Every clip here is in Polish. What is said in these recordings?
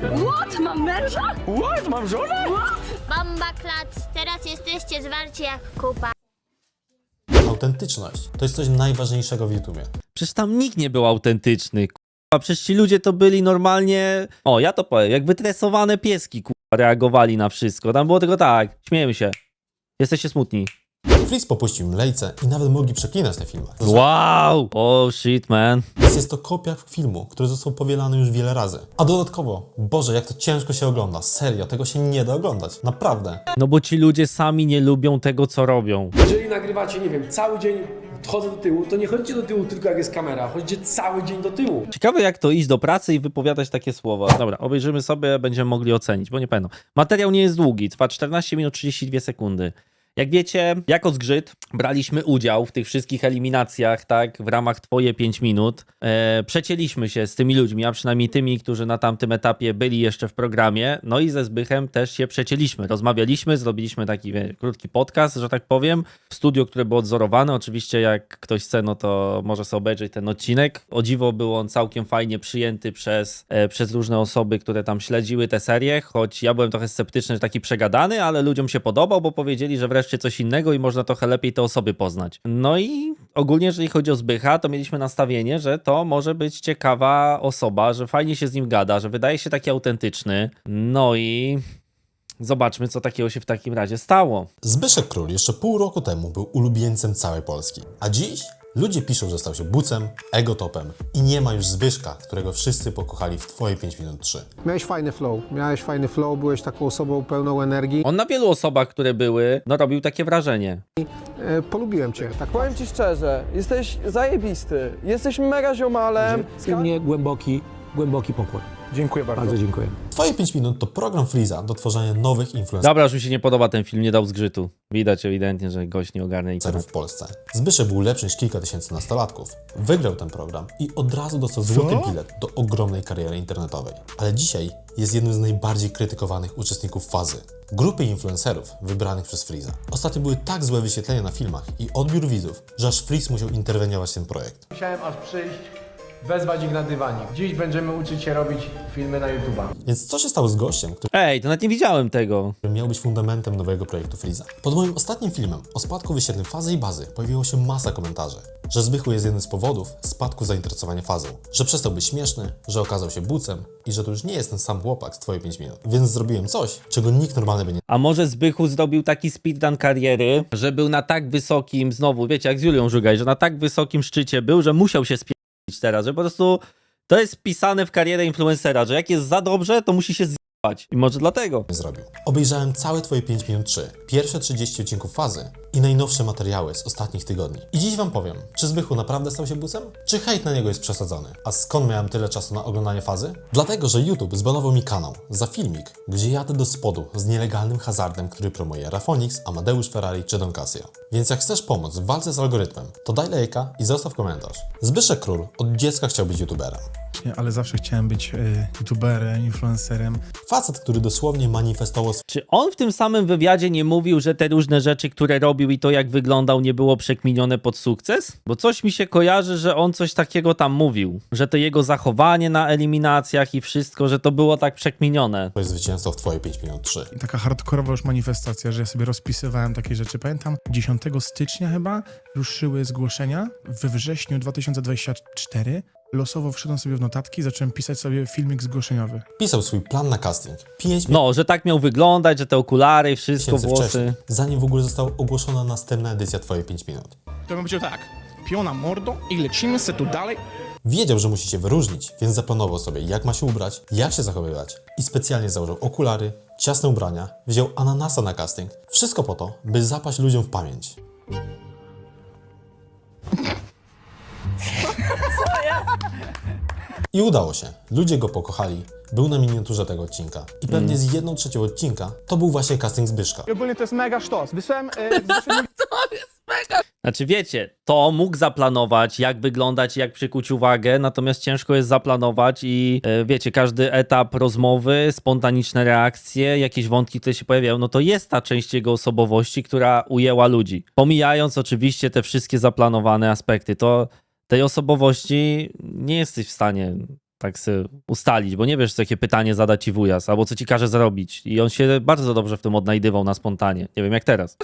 What? Mam męża? What? Mam żonę? Bomba klac, teraz jesteście zwarci jak kupa. Autentyczność to jest coś najważniejszego w YouTubie. Przecież tam nikt nie był autentyczny, kurwa. Przecież ci ludzie to byli normalnie... O, ja to powiem, jak wytresowane pieski, kurwa, reagowali na wszystko. Tam było tylko tak, śmiejemy się. Jesteście smutni. Freeze popuścił im lejce i nawet mogli przeklinać te filmy. Wow! Oh shit, man. Jest to kopia filmu, który został powielany już wiele razy. A dodatkowo, Boże, jak to ciężko się ogląda. Serio, tego się nie da oglądać. Naprawdę. No bo ci ludzie sami nie lubią tego, co robią. Jeżeli nagrywacie, nie wiem, cały dzień chodzę do tyłu, to nie chodźcie do tyłu tylko jak jest kamera, chodźcie cały dzień do tyłu. Ciekawe jak to iść do pracy i wypowiadać takie słowa. Dobra, obejrzymy sobie, będziemy mogli ocenić, bo nie pamiętam. Materiał nie jest długi, trwa 14 minut 32 sekundy. Jak wiecie, jako zgrzyt braliśmy udział w tych wszystkich eliminacjach, tak, w ramach Twoje 5 minut. E, przecięliśmy się z tymi ludźmi, a przynajmniej tymi, którzy na tamtym etapie byli jeszcze w programie. No i ze Zbychem też się przecięliśmy. Rozmawialiśmy, zrobiliśmy taki wie, krótki podcast, że tak powiem, w studio, które było odzorowane. Oczywiście, jak ktoś chce, no to może sobie obejrzeć ten odcinek. O dziwo był on całkiem fajnie przyjęty przez, e, przez różne osoby, które tam śledziły tę serię, choć ja byłem trochę sceptyczny, że taki przegadany, ale ludziom się podobał, bo powiedzieli, że wreszcie coś innego i można trochę lepiej te osoby poznać. No i ogólnie, jeżeli chodzi o Zbycha, to mieliśmy nastawienie, że to może być ciekawa osoba, że fajnie się z nim gada, że wydaje się taki autentyczny. No i zobaczmy, co takiego się w takim razie stało. Zbyszek Król jeszcze pół roku temu był ulubieńcem całej Polski. A dziś ludzie piszą, że stał się bucem, egotopem i nie ma już Zbyszka, którego wszyscy pokochali w Twoje 5 minut 3. Miałeś fajny flow, miałeś fajny flow, byłeś taką osobą pełną energii. On na wielu osobach, które były, no robił takie wrażenie. E, polubiłem cię, tak Powiem ci szczerze, jesteś zajebisty. Jesteś mega ziomalem. mnie głęboki, głęboki pokłon. Dziękuję bardzo. Bardzo dziękuję. Twoje 5 minut to program Freeza do tworzenia nowych influencerów Dobra, już mi się nie podoba ten film, nie dał zgrzytu. Widać ewidentnie, że gość nie ogarnia internetu. w Polsce. Zbyszek był lepszy niż kilka tysięcy nastolatków. Wygrał ten program i od razu dostał złoty bilet do ogromnej kariery internetowej. Ale dzisiaj jest jednym z najbardziej krytykowanych uczestników fazy. Grupy influencerów wybranych przez Freeza. Ostatnio były tak złe wyświetlenia na filmach i odbiór widzów, że aż Freeze musiał interweniować w ten projekt. Musiałem aż przyjść, wezwać ich na dywanik. Dziś będziemy uczyć się robić filmy na YouTube'a. Więc co się stało z gościem, który Ej, to nawet nie widziałem tego. miał być fundamentem nowego projektu Freeza? Pod moim ostatnim filmem o spadku wyświetleń fazy i bazy pojawiło się masa komentarzy, że Zbychu jest jednym z powodów spadku zainteresowania fazą, że przestał być śmieszny, że okazał się bucem i że to już nie jest ten sam chłopak z Twoje 5 minut. Więc zrobiłem coś, czego nikt normalny by nie A może Zbychu zrobił taki speedrun kariery, że był na tak wysokim, znowu, wiecie, jak z Julią Żugaj, że na tak wysokim szczycie był, że musiał się spierdolić teraz, że po prostu to jest wpisane w karierę influencera, że jak jest za dobrze, to musi się zjebać. I może dlatego. zrobił. Obejrzałem całe Twoje 5 minut 3, pierwsze 30 odcinków fazy i najnowsze materiały z ostatnich tygodni. I dziś Wam powiem, czy Zbychu naprawdę stał się bucem? Czy hejt na niego jest przesadzony? A skąd miałem tyle czasu na oglądanie fazy? Dlatego, że YouTube zbanował mi kanał za filmik, gdzie jadę do spodu z nielegalnym hazardem, który promuje Rafonix, Amadeusz Ferrari czy Don Casio. Więc jak chcesz pomóc w walce z algorytmem, to daj lajka i zostaw komentarz. Zbyszek Król od dziecka chciał być YouTuberem. ale zawsze chciałem być y, youtuberem, influencerem. Facet, który dosłownie manifestował Czy on w tym samym wywiadzie nie mówił, że te różne rzeczy, które robił i to jak wyglądał, nie było przekminione pod sukces? Bo coś mi się kojarzy, że on coś takiego tam mówił. Że to jego zachowanie na eliminacjach i wszystko, że to było tak przekminione. swoje zwycięstwo w Twoje 5 minut 3. I taka hardkorowa już manifestacja, że ja sobie rozpisywałem takie rzeczy. Pamiętam, 10 stycznia chyba ruszyły zgłoszenia. We wrześniu 2024 losowo wszedłem sobie w notatki i zacząłem pisać sobie filmik zgłoszeniowy. Pisał swój plan na casting 5 No, że tak miał wyglądać, że te okulary, wszystko, miesięcy włosy. wcześniej, zanim w ogóle została ogłoszona następna edycja Twoje 5 minut. To bym powiedział tak, piona mordo i lecimy se tu dalej. Wiedział, że musi się wyróżnić, więc zaplanował sobie, jak ma się ubrać, jak się zachowywać i specjalnie założył okulary, ciasne ubrania, wziął ananasa na casting. Wszystko po to, by zapaść ludziom w pamięć. I udało się. Ludzie go pokochali. Był na miniaturze tego odcinka. I pewnie z jedną trzecią odcinka to był właśnie casting Zbyszka. I ogólnie to jest mega sztos. Wysłałem e, Zbyszek Znaczy wiecie, to mógł zaplanować, jak wyglądać, jak przykuć uwagę, natomiast ciężko jest zaplanować i e, wiecie, każdy etap rozmowy, spontaniczne reakcje, jakieś wątki, które się pojawiają, no to jest ta część jego osobowości, która ujęła ludzi. Pomijając oczywiście te wszystkie zaplanowane aspekty, to tej osobowości nie jesteś w stanie tak sobie ustalić, bo nie wiesz, co jakie pytanie zada ci wujas, albo co ci każe zrobić. I on się bardzo dobrze w tym odnajdywał na spontanie. Nie wiem jak teraz.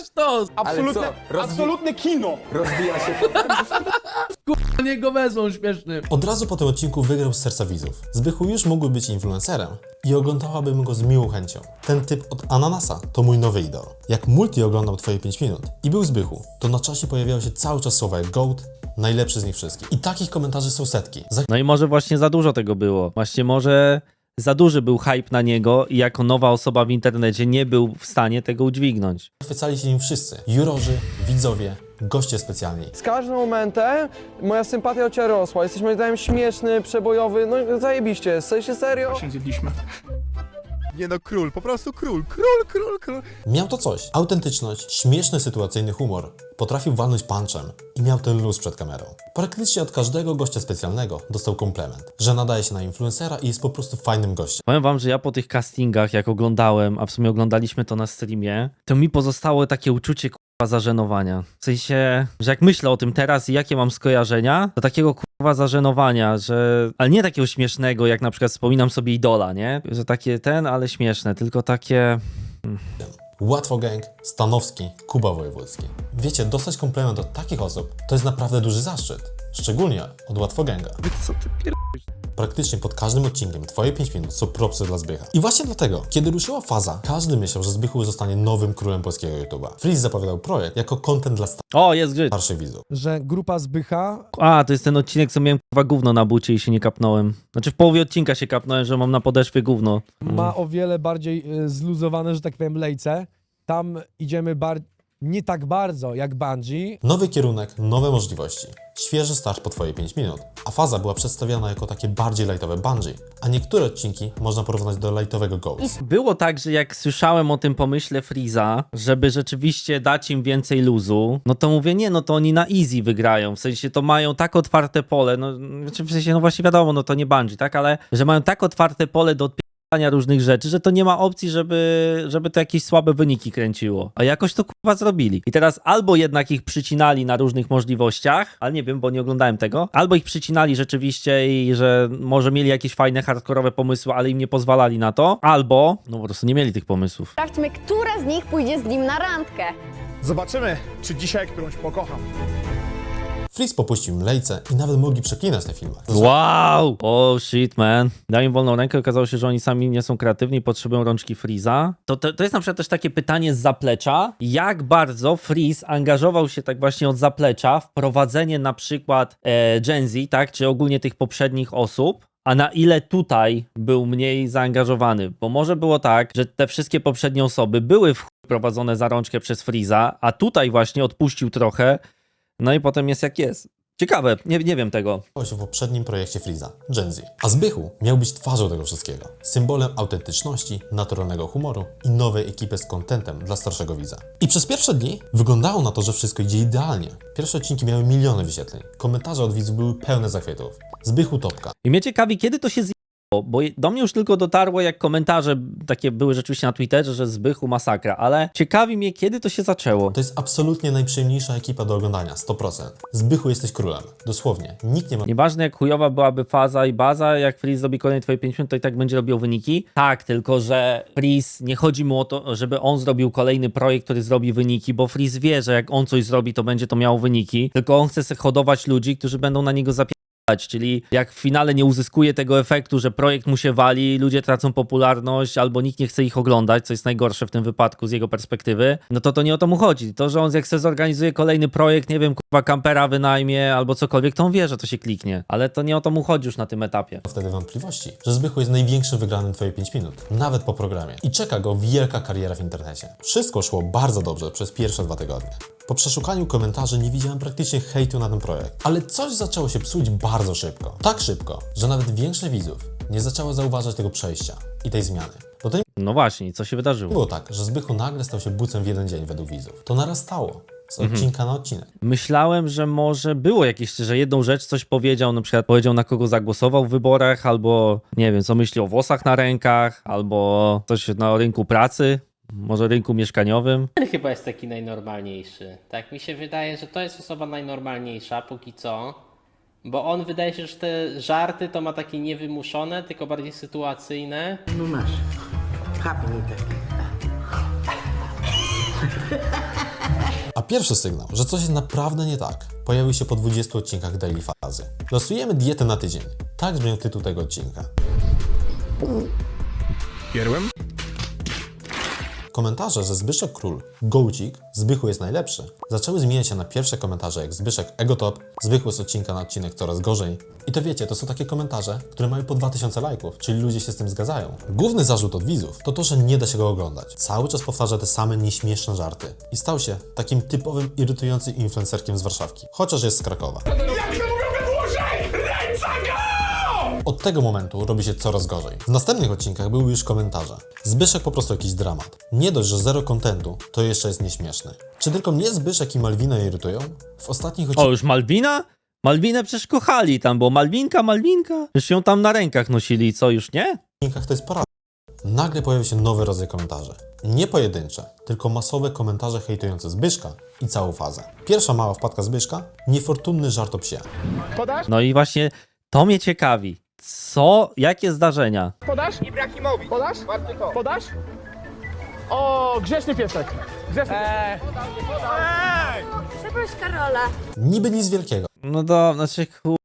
Absolutne, absolutne kino! Rozwija się. Niego wezmą śmieszny. Od razu po tym odcinku wygrał z serca widzów. Zbychu już mógłby być influencerem i oglądałabym go z miłą chęcią. Ten typ od Ananasa to mój nowy idol. Jak multi oglądał twoje 5 minut i był Zbychu, to na czasie pojawiały się cały czas słowa jak GOAT, najlepszy z nich wszystkich. I takich komentarzy są setki. No i może właśnie za dużo tego było. Właśnie może za duży był hype na niego i jako nowa osoba w internecie nie był w stanie tego udźwignąć. Zachwycali się nim wszyscy. Jurorzy, widzowie, goście specjalni. Z każdym momentem moja sympatia do ciebie rosła. Jesteś moim zdaniem śmieszny, przebojowy, no zajebiście. Jesteście serio? Nie no, król, po prostu król, król, król, król. Miał to coś. Autentyczność, śmieszny sytuacyjny humor. Potrafił walnąć punchem i miał ten luz przed kamerą. Praktycznie od każdego gościa specjalnego dostał komplement, że nadaje się na influencera i jest po prostu fajnym gościem. Powiem wam, że ja po tych castingach, jak oglądałem, a w sumie oglądaliśmy to na streamie, to mi pozostało takie uczucie zażenowania. W sensie, że jak myślę o tym teraz i jakie mam skojarzenia, to takiego kurwa zażenowania, że... Ale nie takiego śmiesznego, jak na przykład wspominam sobie Idola, nie? Że takie ten, ale śmieszne, tylko takie... Łatwo Gang, Stanowski, Kuba Wojewódzki. Wiecie, dostać komplement od takich osób to jest naprawdę duży zaszczyt. Szczególnie od Łatwo Ganga. Co ty pier... Praktycznie pod każdym odcinkiem Twoje 5 minut są propsy dla Zbycha. I właśnie dlatego, kiedy ruszyła faza, każdy myślał, że Zbychu zostanie nowym królem polskiego YouTube'a. Freeze zapowiadał projekt jako content dla O, jest grzyt! starszych widzów. że grupa Zbycha A, to jest ten odcinek, co miałem kurwa gówno na bucie i się nie kapnąłem. Znaczy w połowie odcinka się kapnąłem, że mam na podeszwie gówno. ma o wiele bardziej y, zluzowane, że tak powiem, lejce. Tam idziemy bar- nie tak bardzo jak Bungie, Nowy kierunek, nowe możliwości. Świeży start po Twoje 5 minut. A faza była przedstawiana jako takie bardziej lightowe Bungie, a niektóre odcinki można porównać do lightowego Ghost. Było tak, że jak słyszałem o tym pomyśle Freeza, żeby rzeczywiście dać im więcej luzu, no to mówię, nie, no to oni na easy wygrają. W sensie to mają tak otwarte pole, no znaczy w sensie, no właśnie wiadomo, no to nie Bungie, tak, ale że mają tak otwarte pole do różnych rzeczy, że to nie ma opcji, żeby, żeby to jakieś słabe wyniki kręciło. A jakoś to kurwa zrobili. I teraz albo jednak ich przycinali na różnych możliwościach, ale nie wiem, bo nie oglądałem tego, albo ich przycinali rzeczywiście i że może mieli jakieś fajne, hardkorowe pomysły, ale im nie pozwalali na to, albo no po prostu nie mieli tych pomysłów. Sprawdźmy, która z nich pójdzie z nim na randkę. Zobaczymy, czy dzisiaj którąś pokocham. Freeze popuścił lejce i nawet mogli przeklinać te filmy. Wow! Oh shit, man. Dał im wolną rękę, okazało się, że oni sami nie są kreatywni, potrzebują rączki Freeza. To, to, to jest na przykład też takie pytanie z zaplecza. Jak bardzo Freeze angażował się tak właśnie od zaplecza w prowadzenie na przykład e, Gen Z, tak, czy ogólnie tych poprzednich osób, a na ile tutaj był mniej zaangażowany? Bo może było tak, że te wszystkie poprzednie osoby były w prowadzone za rączkę przez Freeza, a tutaj właśnie odpuścił trochę, no i potem jest jak jest. Ciekawe, nie, nie wiem tego. się w poprzednim projekcie Freeza, Gen Z. A Zbychu miał być twarzą tego wszystkiego. Symbolem autentyczności, naturalnego humoru i nowej ekipy z contentem dla starszego widza. I przez pierwsze dni wyglądało na to, że wszystko idzie idealnie. Pierwsze odcinki miały miliony wyświetleń. Komentarze od widzów były pełne zachwytów. Zbychu topka. I mnie ciekawi, kiedy to się zjechało, bo do mnie już tylko dotarło, jak komentarze takie były rzeczywiście na Twitterze, że Zbychu masakra, ale ciekawi mnie, kiedy to się zaczęło. To jest absolutnie najprzyjemniejsza ekipa do oglądania, 100%. Zbychu jesteś królem. Dosłownie. Nikt nie ma Nieważne jak chujowa byłaby faza i baza, jak Freeze zrobi kolejne twoje 5 minut, to i tak będzie robił wyniki. Tak, tylko że Freeze, nie chodzi mu o to, żeby on zrobił kolejny projekt, który zrobi wyniki, bo Freeze wie, że jak on coś zrobi, to będzie to miało wyniki, tylko on chce sobie hodować ludzi, którzy będą na niego zapierać. Czyli jak w finale nie uzyskuje tego efektu, że projekt mu się wali, ludzie tracą popularność, albo nikt nie chce ich oglądać, co jest najgorsze w tym wypadku z jego perspektywy, no to to nie o to mu chodzi. To, że on jak chce zorganizuje kolejny projekt, nie wiem, kurwa, kampera wynajmie albo cokolwiek, to on wie, że to się kliknie. Ale to nie o to mu chodzi już na tym etapie. wtedy wątpliwości, że Zbychu jest największym wygranym Twoje 5 minut, nawet po programie. I czeka go wielka kariera w internecie. Wszystko szło bardzo dobrze przez pierwsze dwa tygodnie. Po przeszukaniu komentarzy nie widziałem praktycznie hejtu na ten projekt, ale coś zaczęło się psuć bardzo szybko. Tak szybko, że nawet większość widzów nie zaczęło zauważać tego przejścia i tej zmiany. Bo to nie No właśnie, co się wydarzyło? było tak, że Zbychu nagle stał się bucem w jeden dzień według widzów. To narastało z odcinka na odcinek. Myślałem, że może było jakieś, że jedną rzecz coś powiedział, na przykład powiedział na kogo zagłosował w wyborach, albo nie wiem, co myśli o włosach na rękach, albo coś na rynku pracy, może rynku mieszkaniowym. Ten chyba jest taki najnormalniejszy. Tak mi się wydaje, że to jest osoba najnormalniejsza póki co. Bo on wydaje się, że te żarty to ma takie niewymuszone, tylko bardziej sytuacyjne. No masz. Chapnij tak. A pierwszy sygnał, że coś jest naprawdę nie tak, pojawił się po 20 odcinkach Daily Fazy. Losujemy dietę na tydzień. Tak brzmiał tytuł tego odcinka. Pierłem? Komentarze, że Zbyszek Król, Gołcik, Zbychu jest najlepszy, zaczęły zmieniać się na pierwsze komentarze jak Zbyszek Egotop, Zbychu z odcinka na odcinek coraz gorzej. I to wiecie, to są takie komentarze, które mają po 2000 lajków, czyli ludzie się z tym zgadzają. Główny zarzut od widzów to to, że nie da się go oglądać. Cały czas powtarza te same nieśmieszne żarty. I stał się takim typowym irytującym influencerkiem z Warszawki, chociaż jest z Krakowa. Od tego momentu robi się coraz gorzej. W następnych odcinkach były już komentarze. Zbyszek po prostu jakiś dramat. Nie dość, że zero kontentu, to jeszcze jest nieśmieszny. Czy tylko mnie Zbyszek i Malwina irytują? W ostatnich O, odcinkach już Malwina? Malwinę przecież kochali tam, bo Malwinka, Malwinka. Przecież ją tam na rękach nosili, co już nie? to jest porada. Nagle pojawia się nowy rodzaj komentarzy. Nie pojedyncze, tylko masowe komentarze hejtujące Zbyszka i całą fazę. Pierwsza mała wpadka Zbyszka, niefortunny żart o psie. No i właśnie to mnie ciekawi. Co, jakie zdarzenia? Podasz? Ibrahimowi. Podasz? Podasz? O, grzeczny piesek. Grzeczny eee. Przeproś Karola. Niby nic wielkiego, No to, znaczy, ku...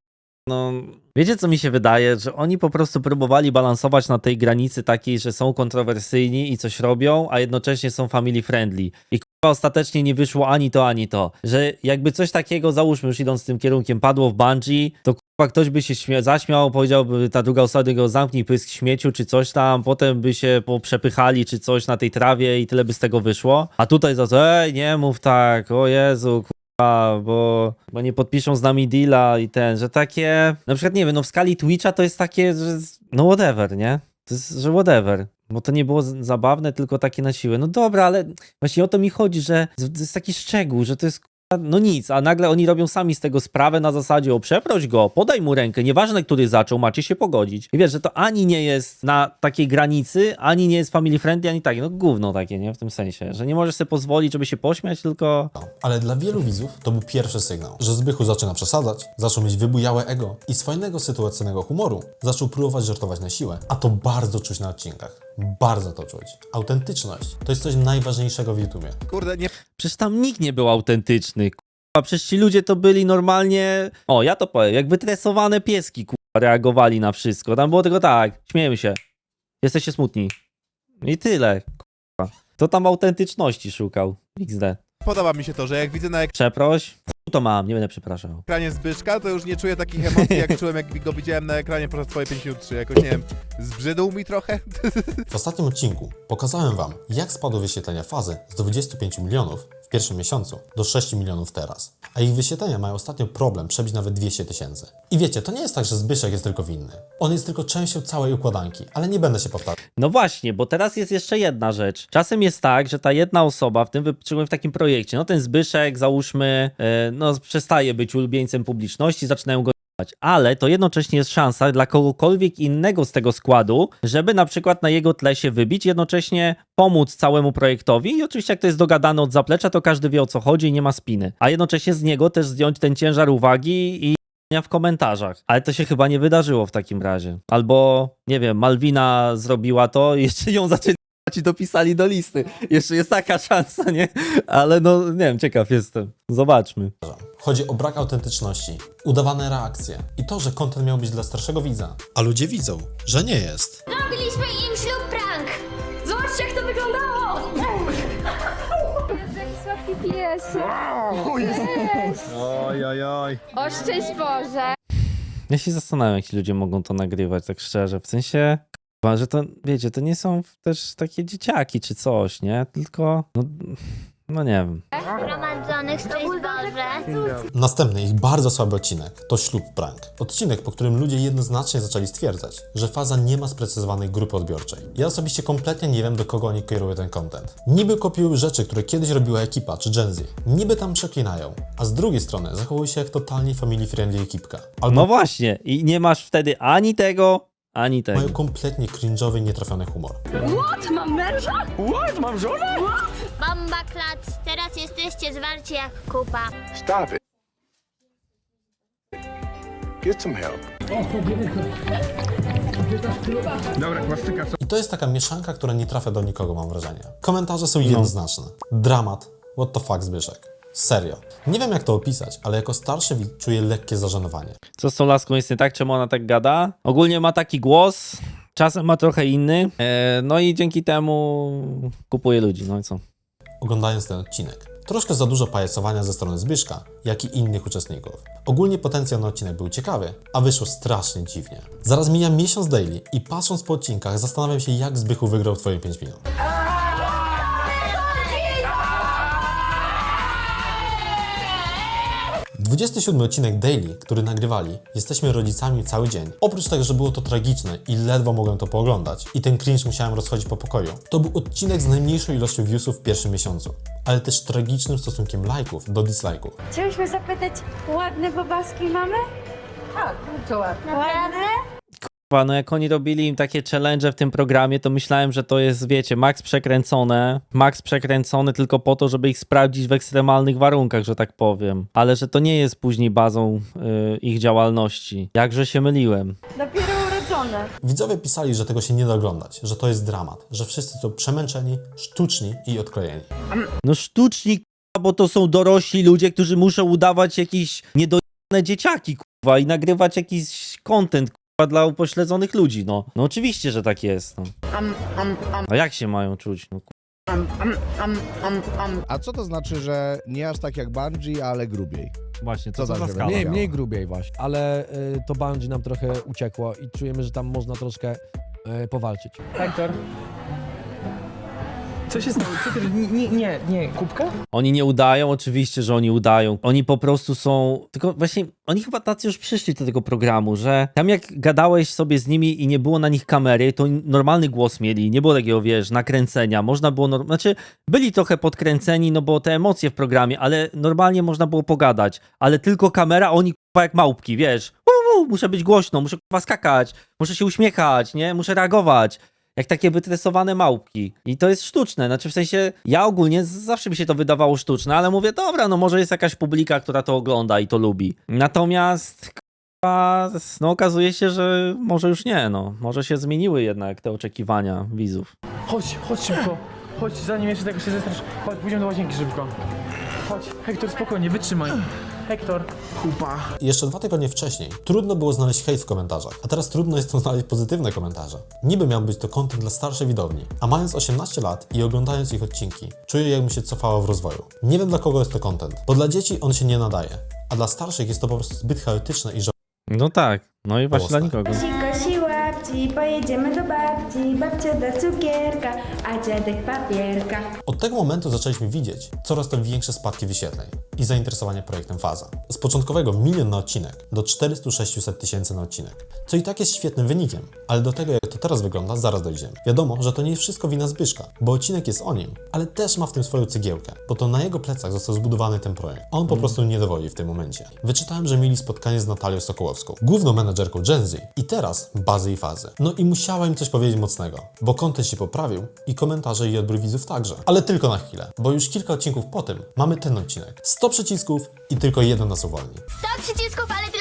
No, wiecie co mi się wydaje? Że oni po prostu próbowali balansować na tej granicy takiej, że są kontrowersyjni i coś robią, a jednocześnie są family friendly. I ostatecznie nie wyszło ani to, ani to. Że jakby coś takiego, załóżmy już idąc tym kierunkiem, padło w Bungie, to kurwa ktoś by się śmia- zaśmiał, powiedziałby ta druga osoba go zamknij pysk śmieciu czy coś tam, potem by się poprzepychali czy coś na tej trawie i tyle by z tego wyszło. A tutaj za to, ej, nie mów tak, o Jezu, a, bo, bo nie podpiszą z nami deala i ten, że takie, na przykład nie wiem, no w skali Twitcha to jest takie, że no whatever, nie? To jest, że whatever. Bo to nie było zabawne, tylko takie na siłę. No dobra, ale właśnie o to mi chodzi, że to jest taki szczegół, że to jest no nic, a nagle oni robią sami z tego sprawę na zasadzie o przeproś go, podaj mu rękę, nieważne który zaczął, macie się pogodzić. I wiesz, że to ani nie jest na takiej granicy, ani nie jest family friendly, ani tak, no gówno takie, nie? W tym sensie, że nie możesz sobie pozwolić, żeby się pośmiać, tylko ale dla wielu widzów to był pierwszy sygnał, że Zbychu zaczyna przesadzać, zaczął mieć wybujałe ego i z fajnego sytuacyjnego humoru zaczął próbować żartować na siłę, a to bardzo czuć na odcinkach. Bardzo to czuć. Autentyczność to jest coś najważniejszego w YouTubie. Kurde, nie Przecież tam nikt nie był autentyczny, kurwa. Przecież ci ludzie to byli normalnie... O, ja to powiem, jak wytresowane pieski, kurwa, reagowali na wszystko. Tam było tylko tak, śmiejemy się. Jesteście smutni. I tyle, kurwa. To tam autentyczności szukał, XD. podoba mi się to, że jak widzę na Przeproś. Chuj To mam, nie będę przepraszał. ekranie Zbyszka, to już nie czuję takich emocji, jak czułem, jak go widziałem na ekranie podczas twojej 53. Jakoś, nie wiem, zbrzydł mi trochę? W ostatnim odcinku pokazałem Wam, jak spadły wyświetlenia fazy z 25 milionów pierwszym miesiącu do 6 milionów teraz. A ich wyświetlenia mają ostatnio problem przebić nawet 200 tysięcy. I wiecie, to nie jest tak, że Zbyszek jest tylko winny. On jest tylko częścią całej układanki, ale nie będę się powtarzał. No właśnie, bo teraz jest jeszcze jedna rzecz. Czasem jest tak, że ta jedna osoba, w tym wypadku w takim projekcie, no ten Zbyszek, załóżmy, e, no przestaje być ulubieńcem publiczności, zaczynają go. Ale to jednocześnie jest szansa dla kogokolwiek innego z tego składu, żeby na przykład na jego tle się wybić, jednocześnie pomóc całemu projektowi i oczywiście jak to jest dogadane od zaplecza, to każdy wie o co chodzi i nie ma spiny. A jednocześnie z niego też zdjąć ten ciężar uwagi i w komentarzach. Ale to się chyba nie wydarzyło w takim razie. Albo, nie wiem, Malwina zrobiła to i jeszcze ją zaczęli i dopisali do listy. Jeszcze jest taka szansa, nie? Ale no, nie wiem, ciekaw jestem. Zobaczmy. Chodzi o brak autentyczności, udawane reakcje i to, że content miał być dla starszego widza. A ludzie widzą, że nie jest. Robiliśmy im ślub prank! Zobaczcie, jak to wyglądało! Jezu, jaki słodki pies. Oj, oj, oj. O szczęść Boże. Ja się zastanawiam, jak ci ludzie mogą to nagrywać, tak szczerze. W sensie, że to, wiecie, to nie są też takie dzieciaki czy coś, nie? Tylko, no, no nie wiem. Prowadzonych, szczęść Boże! Następny ich bardzo słaby odcinek to ślub prank. Odcinek, po którym ludzie jednoznacznie zaczęli stwierdzać, że faza nie ma sprecyzowanej grupy odbiorczej. Ja osobiście kompletnie nie wiem, do kogo oni kierują ten content. Niby kopiują rzeczy, które kiedyś robiła ekipa czy Gen Z. Niby tam przeklinają, a z drugiej strony zachowują się jak totalnie family friendly ekipka. Albo No właśnie, i nie masz wtedy ani tego, ani tego. mają kompletnie cringe'owy, nietrafiony humor. What? Mam męża? What? Mam żonę? Bomba klac, teraz jesteście zwarci jak kupa. Stop it. Get some help. Dobra, klasyka. I to jest taka mieszanka, która nie trafia do nikogo, mam wrażenie. Komentarze są jednoznaczne. Dramat. What the fuck, Zbyszek. Serio. Nie wiem jak to opisać, ale jako starszy widz czuję lekkie zażenowanie. Co z tą laską jest nie tak? Czemu ona tak gada? Ogólnie ma taki głos, czasem ma trochę inny, e, no i dzięki temu kupuje ludzi, no i co? Oglądając ten odcinek. Troszkę za dużo pajacowania ze strony Zbyszka, jak i innych uczestników. Ogólnie potencjał na odcinek był ciekawy, a wyszło strasznie dziwnie. Zaraz mija miesiąc daily i patrząc po odcinkach zastanawiam się jak Zbychu wygrał twoje 5 minut. 27 odcinek Daily, który nagrywali, jesteśmy rodzicami cały dzień. Oprócz tego, że było to tragiczne i ledwo mogłem to pooglądać i ten cringe musiałem rozchodzić po pokoju, to był odcinek z najmniejszą ilością viewsów w pierwszym miesiącu, ale też tragicznym stosunkiem lajków do dislajków. Chcieliśmy zapytać, ładne bobaski mamy? Tak, to ładne. Ładne? Kurwa, No jak oni robili im takie challenge w tym programie, to myślałem, że to jest, wiecie, max przekręcone, max przekręcone tylko po to, żeby ich sprawdzić w ekstremalnych warunkach, że tak powiem. Ale że to nie jest później bazą y, ich działalności. Jakże się myliłem. Dopiero urodzone. Widzowie pisali, że tego się nie da oglądać, że to jest dramat, że wszyscy są przemęczeni, sztuczni i odklejeni. No sztuczni, kurwa, bo to są dorośli ludzie, którzy muszą udawać jakieś niedojane dzieciaki, kurwa, i nagrywać jakiś content, dla upośledzonych ludzi, no. No oczywiście, że tak jest, no. A jak się mają czuć, no, A co to znaczy, że nie aż tak jak Bungie, ale grubiej? Właśnie, Co co za za skala? Mniej, mniej grubiej właśnie, ale y, to Bungie nam trochę uciekło i czujemy, że tam można troszkę y, powalczyć. Hektor. Co się stało? Co ty... Nie, nie, nie, kubka? Oni nie udają, oczywiście, że oni udają. Oni po prostu są. Tylko właśnie, oni chyba tacy już przyszli do tego programu, że tam jak gadałeś sobie z nimi i nie było na nich kamery, to normalny głos mieli, nie było takiego, wiesz, nakręcenia. Można było. Norm... Znaczy, byli trochę podkręceni, no bo te emocje w programie, ale normalnie można było pogadać. Ale tylko kamera, oni kurwa jak małpki, wiesz. Uu, muszę być głośno, muszę kurwa skakać, muszę się uśmiechać, nie? Muszę reagować. Jak takie wytresowane małpki. I to jest sztuczne. Znaczy, w sensie, ja ogólnie zawsze mi się to wydawało sztuczne, ale mówię, dobra, no może jest jakaś publika, która to ogląda i to lubi. Natomiast, no okazuje się, że może już nie, no. Może się zmieniły jednak te oczekiwania widzów. Chodź, chodź szybko. Chodź, zanim jeszcze tego się zestrasz. Chodź, pójdziemy do łazienki szybko. Chodź, Hektor, spokojnie, wytrzymaj. Hektor. Kupa. Jeszcze dwa tygodnie wcześniej trudno było znaleźć hejt w komentarzach, a teraz trudno jest to znaleźć pozytywne komentarze. Niby miał być to content dla starszej widowni, a mając 18 lat i oglądając ich odcinki, czuję jakbym się cofała w rozwoju. Nie wiem dla kogo jest to content, bo dla dzieci on się nie nadaje, a dla starszych jest to po prostu zbyt chaotyczne i No tak, no i właśnie dla nikogo. Łapci, pojedziemy do babci, babcia da cukierka, a dziadek papierka. Od tego momentu zaczęliśmy widzieć coraz to większe spadki wyświetleń i zainteresowanie projektem Faza. Z początkowego milion na odcinek do 400-600 tysięcy na odcinek, co i tak jest świetnym wynikiem, ale do tego jak to teraz wygląda zaraz dojdziemy. Wiadomo, że to nie jest wszystko wina Zbyszka, bo odcinek jest o nim, ale też ma w tym swoją cegiełkę, bo to na jego plecach został zbudowany ten projekt. On po prostu nie dowodzi w tym momencie. Wyczytałem, że mieli spotkanie z Natalią Sokołowską, główną menedżerką Gen Z i teraz bazy i fazy. No i musiała im coś powiedzieć mocnego, bo kontent się poprawił i komentarze i odbiór widzów także. Ale tylko na chwilę, bo już kilka odcinków po tym mamy ten odcinek. 100 przycisków i tylko jeden nas uwolni. 100 przycisków, ale tylko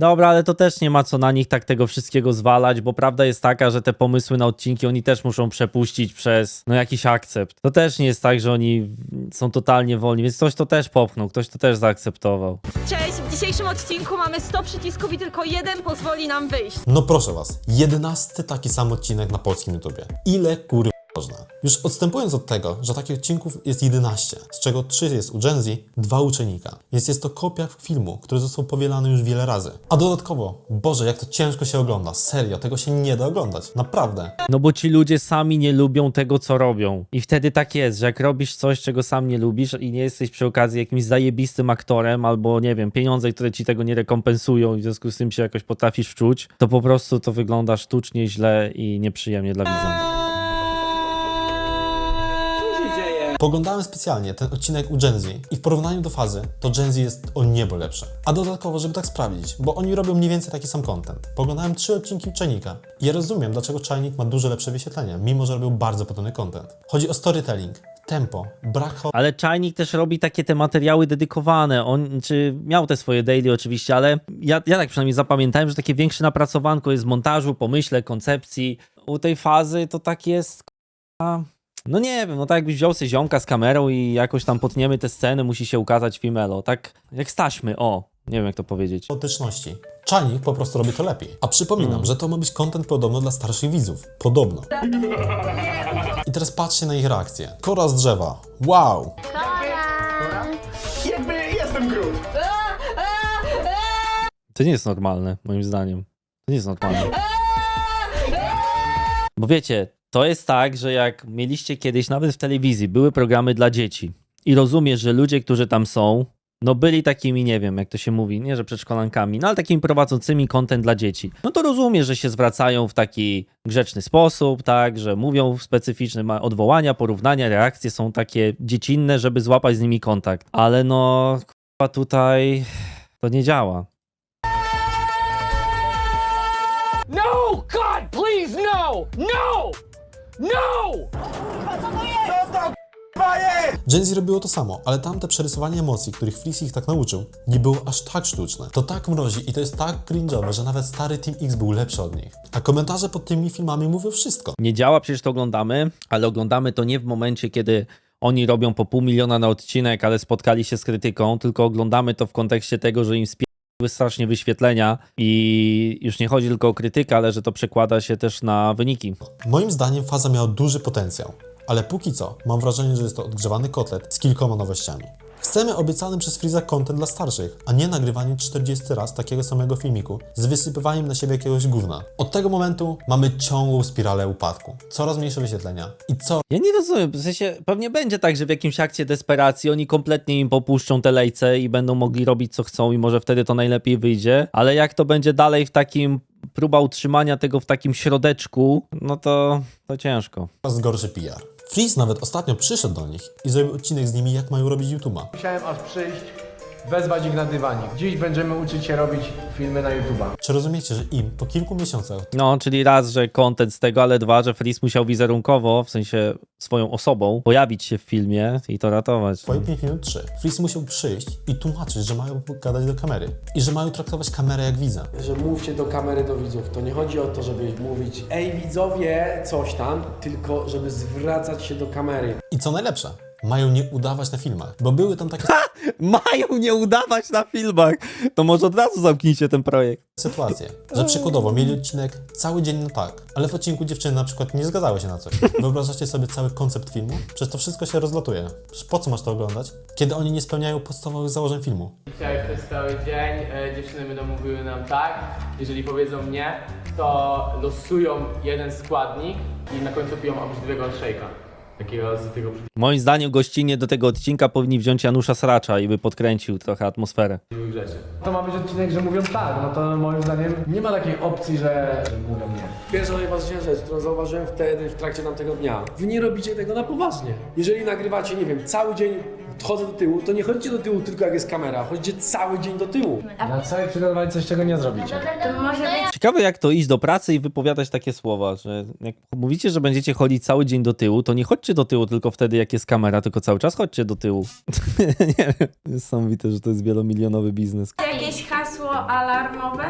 Dobra, ale to też nie ma co na nich tak tego wszystkiego zwalać, bo prawda jest taka, że te pomysły na odcinki oni też muszą przepuścić przez no jakiś akcept. To też nie jest tak, że oni są totalnie wolni, więc ktoś to też popchnął, ktoś to też zaakceptował. Cześć, w dzisiejszym odcinku mamy 100 przycisków i tylko jeden pozwoli nam wyjść. No proszę was, jedenasty taki sam odcinek na polskim YouTubie. Ile kurwa można? Już odstępując od tego, że takich odcinków jest 11, z czego 3 jest u Gen Z, 2 u Czenika. Więc jest to kopia filmu, który został powielany już wiele razy. A dodatkowo, Boże, jak to ciężko się ogląda. Serio, tego się nie da oglądać. Naprawdę. No bo ci ludzie sami nie lubią tego, co robią. I wtedy tak jest, że jak robisz coś, czego sam nie lubisz i nie jesteś przy okazji jakimś zajebistym aktorem, albo nie wiem, pieniądze, które ci tego nie rekompensują i w związku z tym się jakoś potrafisz wczuć, to po prostu to wygląda sztucznie, źle i nieprzyjemnie dla widza. Poglądałem specjalnie ten odcinek u Gen Z i w porównaniu do fazy, to Gen Z jest o niebo lepsze. A dodatkowo, żeby tak sprawdzić, bo oni robią mniej więcej taki sam content. Poglądałem trzy odcinki Czajnika i ja rozumiem, dlaczego Czajnik ma dużo lepsze wyświetlenia, mimo że robił bardzo podobny content. Chodzi o storytelling. tempo, brak Ale Czajnik też robi takie te materiały dedykowane. On czy miał te swoje daily oczywiście, ale ja, ja tak przynajmniej zapamiętałem, że takie większe napracowanko jest w montażu, pomyśle, koncepcji. U tej fazy to tak jest. No nie wiem, no tak jakbyś wziął sobie ziomka z kamerą i jakoś tam potniemy te sceny, musi się ukazać Fimelo. Tak jak staśmy, o, nie wiem jak to powiedzieć. chaotyczności. Czajnik po prostu robi to lepiej. A przypominam, że to ma być content podobno dla starszych widzów. Podobno. I teraz patrzcie na ich reakcję. Kora z drzewa. Wow! Jakby jestem Groot. To nie jest normalne, moim zdaniem. To nie jest normalne. Bo wiecie, to jest tak, że jak mieliście kiedyś, nawet w telewizji, były programy dla dzieci i rozumiesz, że ludzie, którzy tam są, no byli takimi, nie wiem, jak to się mówi, nie że przedszkolankami, no ale takimi prowadzącymi content dla dzieci. No to rozumiesz, że się zwracają w taki grzeczny sposób, tak, że mówią w specyficzny, odwołania, porównania, reakcje są takie dziecinne, żeby złapać z nimi kontakt. Ale no, tutaj to nie działa. No! God, please, no! No! No! Gen Z robiło to samo, ale tamte przerysowanie emocji, których Fleece ich tak nauczył, nie było aż tak sztuczne. To tak mrozi i to jest tak cringe'owe, że nawet stary Team X był lepszy od nich. A komentarze pod tymi filmami mówią wszystko. nie działa, przecież to oglądamy, ale oglądamy to nie w momencie, kiedy oni robią po pół miliona na odcinek, ale spotkali się z krytyką, tylko oglądamy to w kontekście tego, że im spierdoliły strasznie wyświetlenia i już nie chodzi tylko o krytykę, ale że to przekłada się też na wyniki. Moim zdaniem faza miała duży potencjał, ale póki co mam wrażenie, że jest to odgrzewany kotlet z kilkoma nowościami. Chcemy obiecany przez Freeza content dla starszych, a nie nagrywanie 40 raz takiego samego filmiku z wysypywaniem na siebie jakiegoś gówna. Od tego momentu mamy ciągłą spiralę upadku. Coraz mniejsze wyświetlenia i coraz Ja nie rozumiem, w sensie pewnie będzie tak, że w jakimś akcie desperacji oni kompletnie im popuszczą te lejce i będą mogli robić co chcą i może wtedy to najlepiej wyjdzie, ale jak to będzie dalej w takim próba utrzymania tego w takim środeczku, no to, to ciężko. gorszy PR. Freeze nawet ostatnio przyszedł do nich i zrobił odcinek z nimi, jak mają robić YouTube'a. Musiałem aż przyjść, wezwać ich na dywanik. Dziś będziemy uczyć się robić filmy na YouTube'a. Czy rozumiecie, że im po kilku miesiącach No, czyli raz, że content z tego, ale dwa, że Fris musiał wizerunkowo, w sensie swoją osobą, pojawić się w filmie i to ratować. Twoje 5 minut 3. Freeze musiał przyjść i tłumaczyć, że mają gadać do kamery i że mają traktować kamerę jak widza. Że mówcie do kamery, do widzów. To nie chodzi o to, żeby mówić ej widzowie, coś tam, tylko żeby zwracać się do kamery. I co najlepsze, mają nie udawać na filmach, bo były tam takie Mają nie udawać na filmach. To może od razu zamknijcie ten projekt. sytuacje, że przykładowo mieli odcinek cały dzień na tak, ale w odcinku dziewczyny na przykład nie zgadzały się na coś. Wyobrażacie sobie cały koncept filmu? Przecież to wszystko się rozlatuje. Przecież po co masz to oglądać, kiedy oni nie spełniają podstawowych założeń filmu? Dzisiaj przez cały dzień e, dziewczyny będą mówiły nam tak, jeżeli powiedzą nie, to losują jeden składnik i na końcu piją obrzydliwego shake'a. Takiego z tego Moim zdaniem gościnnie do tego odcinka powinni wziąć Janusza Sracza i by podkręcił trochę atmosferę. rzeczy. To ma być odcinek, że mówią tak, no to moim zdaniem nie ma takiej opcji, że, że mówią nie. Pierwsza najważniejsza rzecz, którą zauważyłem wtedy, w trakcie tamtego dnia. Wy nie robicie tego na poważnie. Jeżeli nagrywacie, nie wiem, cały dzień chodzę do tyłu, to nie chodźcie do tyłu tylko jak jest kamera, chodźcie cały dzień do tyłu. Na całej przygotowaniu coś, czego nie zrobicie. To może być Ciekawe jak to iść do pracy i wypowiadać takie słowa, że jak mówicie, że będziecie chodzić cały dzień do tyłu, to nie chodźcie do tyłu tylko wtedy jak jest kamera, tylko cały czas chodźcie do tyłu. nie wiem, niesamowite, że to jest wielomilionowy biznes. Jakieś hasło alarmowe?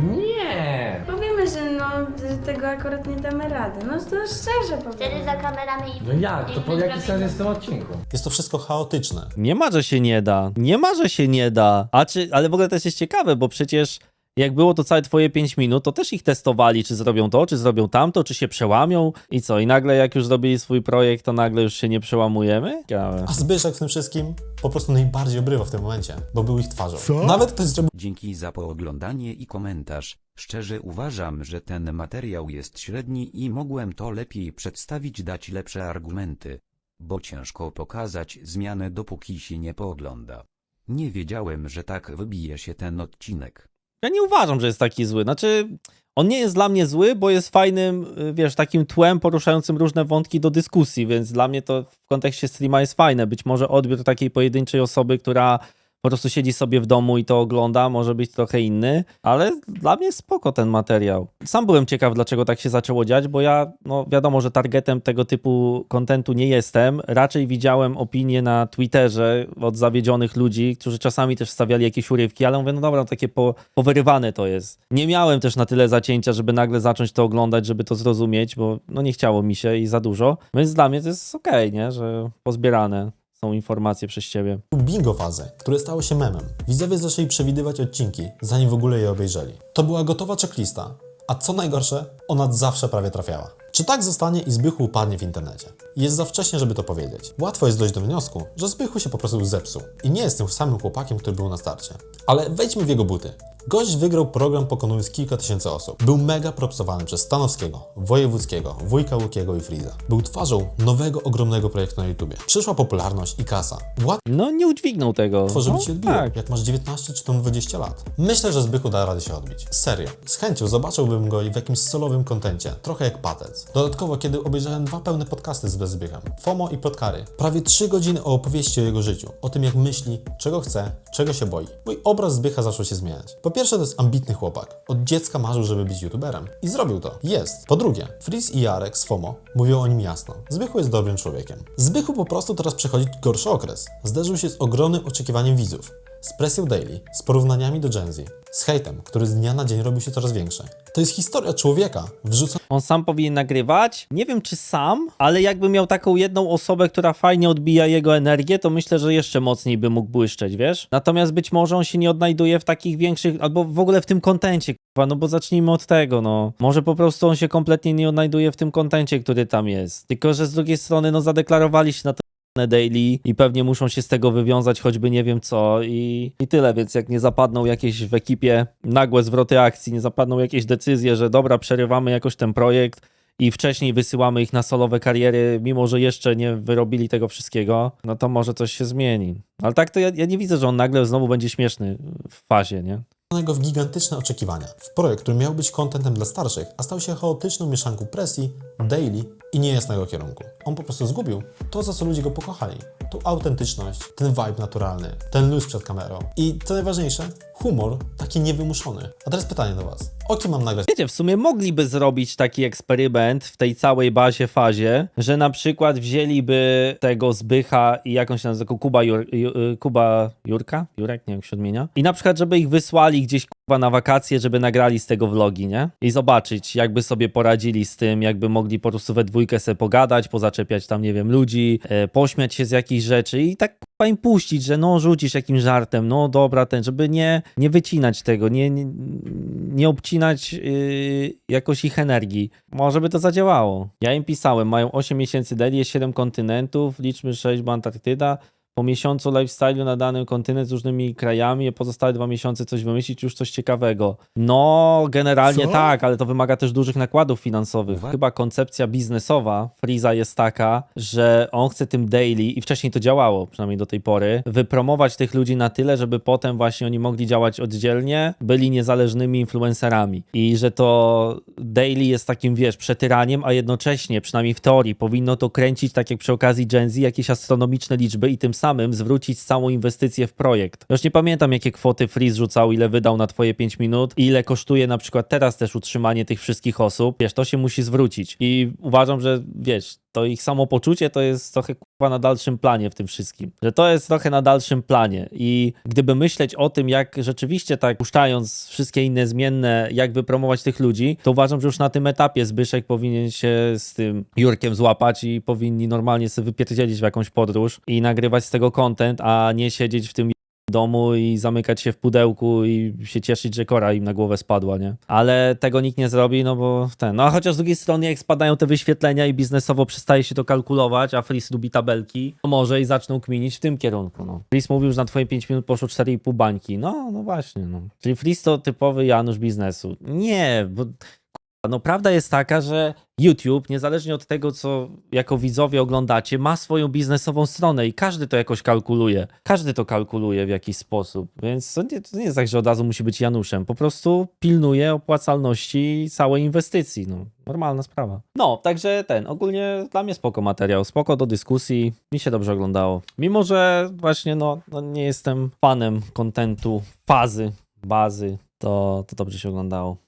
Nie! Powiemy, że no, że tego akurat nie damy rady. No to szczerze powiem. wtedy za kamerami i... No jak? To po jaki sens jest w tym odcinku? Jest to wszystko chaotyczne. Nie ma, że się nie da. Nie ma, że się nie da. A czy, ale w ogóle to jest ciekawe, bo przecież jak było to całe twoje 5 minut, to też ich testowali, czy zrobią to, czy zrobią tamto, czy się przełamią i co? I nagle jak już zrobili swój projekt, to nagle już się nie przełamujemy? Ciekawe. A Zbyszek w tym wszystkim po prostu najbardziej obrywa w tym momencie, bo był ich twarzą. Nawet ktoś zrobił Dzięki za pooglądanie i komentarz. Szczerze uważam, że ten materiał jest średni i mogłem to lepiej przedstawić, dać lepsze argumenty. Bo ciężko pokazać zmianę dopóki się nie poogląda. Nie wiedziałem, że tak wybije się ten odcinek. Ja nie uważam, że jest taki zły. Znaczy, on nie jest dla mnie zły, bo jest fajnym, y, wiesz, takim tłem poruszającym różne wątki do dyskusji, więc dla mnie to w kontekście streama jest fajne. Być może odbiór takiej pojedynczej osoby, która po prostu siedzi sobie w domu i to ogląda, może być trochę inny, ale dla mnie spoko ten materiał. Sam byłem ciekaw, dlaczego tak się zaczęło dziać, bo ja, no wiadomo, że targetem tego typu kontentu nie jestem. Raczej widziałem opinie na Twitterze od zawiedzionych ludzi, którzy czasami też wstawiali jakieś urywki, ale mówię, no dobra, takie po, powyrywane to jest. Nie miałem też na tyle zacięcia, żeby nagle zacząć to oglądać, żeby to zrozumieć, bo no nie chciało mi się i za dużo. Więc dla mnie to jest okej, nie, że pozbierane są przez ciebie. bingo fazy, które stało się memem. Widzowie zaczęli przewidywać odcinki, zanim w ogóle je obejrzeli. To była gotowa checklista, a co najgorsze, ona zawsze prawie trafiała. Czy tak zostanie i Zbychu upadnie w internecie? Jest za wcześnie, żeby to powiedzieć. Łatwo jest dojść do wniosku, że Zbychu się po prostu zepsuł i nie jest tym samym chłopakiem, który był na starcie. Ale wejdźmy w jego buty. Gość wygrał program pokonując kilka tysięcy osób. Był mega propsowany przez Stanowskiego, Wojewódzkiego, Wujka Łukiego i Friza. Był twarzą nowego, ogromnego projektu na YouTubie. Przyszła popularność i kasa. Łatwo No nie udźwignął tego. żeby no, ci odbiło, tak. jak masz 19 czy tam 20 lat. Myślę, że Zbychu da radę się odbić. Serio. Z chęcią zobaczyłbym go i w jakimś solowym kontencie, trochę jak Patec. Dodatkowo, kiedy obejrzałem dwa pełne podcasty z Zbychem, FOMO i Podkary, prawie 3 godziny o opowieści o jego życiu, o tym jak myśli, czego chce, czego się boi. Mój obraz Zbycha zaczął się zmieniać. Po pierwsze, to jest ambitny chłopak. Od dziecka marzył, żeby być youtuberem. I zrobił to. Jest. Po drugie, Frizz i Jarek z FOMO mówią o nim jasno. Zbychu jest dobrym człowiekiem. Zbychu po prostu teraz przechodzi gorszy okres. Zderzył się z ogromnym oczekiwaniem widzów. Z presją daily, z porównaniami do Gen Z, z hejtem, który z dnia na dzień robił się coraz większy. To jest historia człowieka wrzuconego On sam powinien nagrywać. Nie wiem, czy sam, ale jakby miał taką jedną osobę, która fajnie odbija jego energię, to myślę, że jeszcze mocniej by mógł błyszczeć, wiesz? Natomiast być może on się nie odnajduje w takich większych, albo w ogóle w tym kontencie, no bo zacznijmy od tego, no. Może po prostu on się kompletnie nie odnajduje w tym kontencie, który tam jest. Tylko, że z drugiej strony, no zadeklarowali się na to daily i pewnie muszą się z tego wywiązać choćby nie wiem co i, i tyle, więc jak nie zapadną jakieś w ekipie nagłe zwroty akcji, nie zapadną jakieś decyzje, że dobra, przerywamy jakoś ten projekt i wcześniej wysyłamy ich na solowe kariery, mimo że jeszcze nie wyrobili tego wszystkiego, no to może coś się zmieni. Ale tak to ja, ja nie widzę, że on nagle znowu będzie śmieszny w fazie, nie? w gigantyczne oczekiwania. W projekt, który miał być kontentem dla starszych, a stał się chaotyczną mieszanką presji, daily i niejasnego kierunku. On po prostu zgubił to, za co ludzie go pokochali. Tą autentyczność, ten vibe naturalny, ten luz przed kamerą i co najważniejsze, humor taki niewymuszony. A teraz pytanie do Was. O kim mam nagrać Wiecie, w sumie mogliby zrobić taki eksperyment w tej całej bazie fazie, że na przykład wzięliby tego Zbycha i jakąś nazywa Kuba, Jur, Ju- y, Kuba Jurka? Jurek, nie wiem jak się odmienia. I na przykład, żeby ich wysłali gdzieś kurwa na wakacje, żeby nagrali z tego vlogi, nie? I zobaczyć, jakby sobie poradzili z tym, jakby mogli po prostu we dwójkę sobie pogadać, pozaczepiać tam, nie wiem, ludzi, e, pośmiać się z jakichś rzeczy i tak im puścić, że no rzucisz jakimś żartem, no dobra, ten, żeby nie, nie wycinać tego, nie, nie, nie obcinać yy, jakoś ich energii. Może by to zadziałało. Ja im pisałem, mają 8 miesięcy jest 7 kontynentów, liczmy 6, bo Antarktyda. Po miesiącu lifestyle'u na danym kontynent z różnymi krajami, pozostałe dwa miesiące coś wymyślić, już coś ciekawego. No, generalnie Co? tak, ale to wymaga też dużych nakładów finansowych. Uwa- Chyba koncepcja biznesowa Freeza jest taka, że on chce tym daily, i wcześniej to działało, przynajmniej do tej pory, wypromować tych ludzi na tyle, żeby potem właśnie oni mogli działać oddzielnie, byli niezależnymi influencerami. I że to daily jest takim, wiesz, przetyraniem, a jednocześnie, przynajmniej w teorii, powinno to kręcić, tak jak przy okazji Gen Z, jakieś astronomiczne liczby i tym samym zwrócić całą inwestycję w projekt. Już nie pamiętam, jakie kwoty Freeze rzucał, ile wydał na twoje 5 minut ile kosztuje na przykład teraz też utrzymanie tych wszystkich osób. Wiesz, to się musi zwrócić. I uważam, że wiesz, to ich samopoczucie to jest trochę kurwa na dalszym planie w tym wszystkim. Że to jest trochę na dalszym planie. I gdyby myśleć o tym, jak rzeczywiście tak puszczając wszystkie inne zmienne, jak wypromować tych ludzi, to uważam, że już na tym etapie Zbyszek powinien się z tym Jurkiem złapać i powinni normalnie sobie wypierdzielić w jakąś podróż i nagrywać z tego content, a nie siedzieć w tym domu i zamykać się w pudełku i się cieszyć, że kora im na głowę spadła, nie? Ale tego nikt nie zrobi, no bo ten. No a chociaż z drugiej strony, jak spadają te wyświetlenia i biznesowo przestaje się to kalkulować, a Fris lubi tabelki, to może i zaczną kminić w tym kierunku, no. Fris mówił, że na twoje 5 minut poszło 4,5 bańki. No, no właśnie, no. Czyli Fris to typowy Janusz biznesu. Nie, bo No prawda jest taka, że YouTube, niezależnie od tego, co jako widzowie oglądacie, ma swoją biznesową stronę i każdy to jakoś kalkuluje. Każdy to kalkuluje w jakiś sposób, więc to nie, to nie jest tak, że od razu musi być Januszem. Po prostu pilnuje opłacalności całej inwestycji. No, normalna sprawa. No, także ten, ogólnie dla mnie spoko materiał, spoko do dyskusji, mi się dobrze oglądało. Mimo, że właśnie no, no nie jestem fanem kontentu, fazy, bazy, to, to dobrze się oglądało.